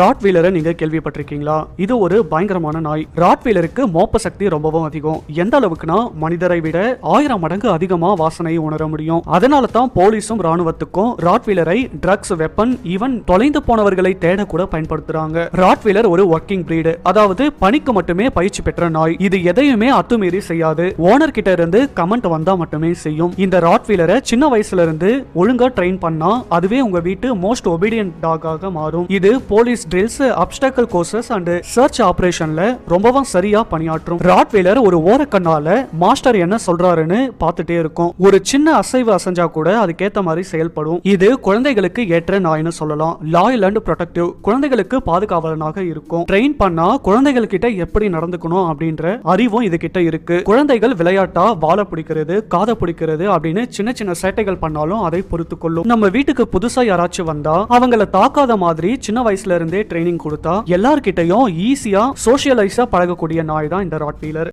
Rod வீலரை நீங்க கேள்விப்பட்டிருக்கீங்களா? இது ஒரு பயங்கரமான நாய். ராட் வீலருக்கு மோப்ப சக்தி ரொம்பவும் அதிகம். எந்த அளவுக்குனா மனிதரை விட ஆயிரம் மடங்கு அதிகமா வாசனையை உணர முடியும். அதனால தான் போலீஸும் ராணுவத்துக்கும் ராட்வீலரை ட்ரக்ஸ் வெப்பன் ஈவன் தொலைந்து போனவர்களை தேட கூட பயன்படுத்துறாங்க. ராட் வீலர் ஒரு ஒர்க்கிங் பிரீடு அதாவது பணிக்கு மட்டுமே பயிற்சி பெற்ற நாய். இது எதையுமே அத்துமீறி செய்யாது. ஓனர் கிட்ட இருந்து கமெண்ட் வந்தா மட்டுமே செய்யும். இந்த ராட் வீலரை சின்ன வயசுல இருந்து ஒழுங்கா ட்ரெயின் பண்ணா அதுவே உங்க வீட்டு மோஸ்ட் ஒபீடியன்ட் டாகாக மாறும். இது police drills obstacle courses and search ஆபரேஷன்ல ரொம்பவும் சரியா பணியாற்றும். ராட்வேலர் ஒரு ஓரக்கண்ணால மாஸ்டர் என்ன சொல்றாருன்னு பார்த்துட்டே இருக்கும். ஒரு சின்ன அசைவு அசைஞ்சா கூட அதுக்கேத்த மாதிரி செயல்படும். இது குழந்தைகளுக்கு ஏற்ற நாய்னு சொல்லலாம். லாயல் அண்ட் ப்ரொடக்டிவ் குழந்தைகளுக்கு பாதுகாவலனாக இருக்கும். ட்ரெயின் பண்ணா குழந்தைகள் கிட்ட எப்படி நடந்துக்கணும் அப்படின்ற அறிவும் இது கிட்ட இருக்கு. குழந்தைகள் விளையாட்டா வாழை பிடிக்கிறது காதை பிடிக்கிறது அப்படின்னு சின்ன சின்ன சேட்டைகள் பண்ணாலும் அதை பொறுத்து கொள்ளும் நம்ம வீட்டுக்கு புதுசா யாராச்சும் வந்தா அவங்கள தாக்காத மாதிரி சின்ன வயசுல இருந்தே ட்ரைனிங் கொடுத்தா எல்லார்கிட்டையும் ஈஸியா சோஷியலைஸா பழகக்கூடிய நாய் தான் இந்த ராட்வீலர்